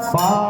Far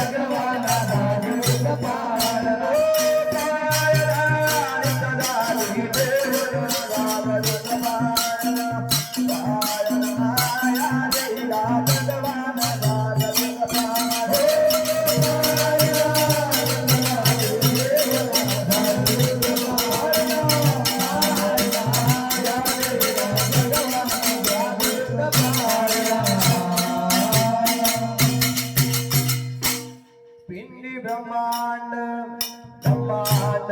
ब्रह्मांड ब्रह्मांड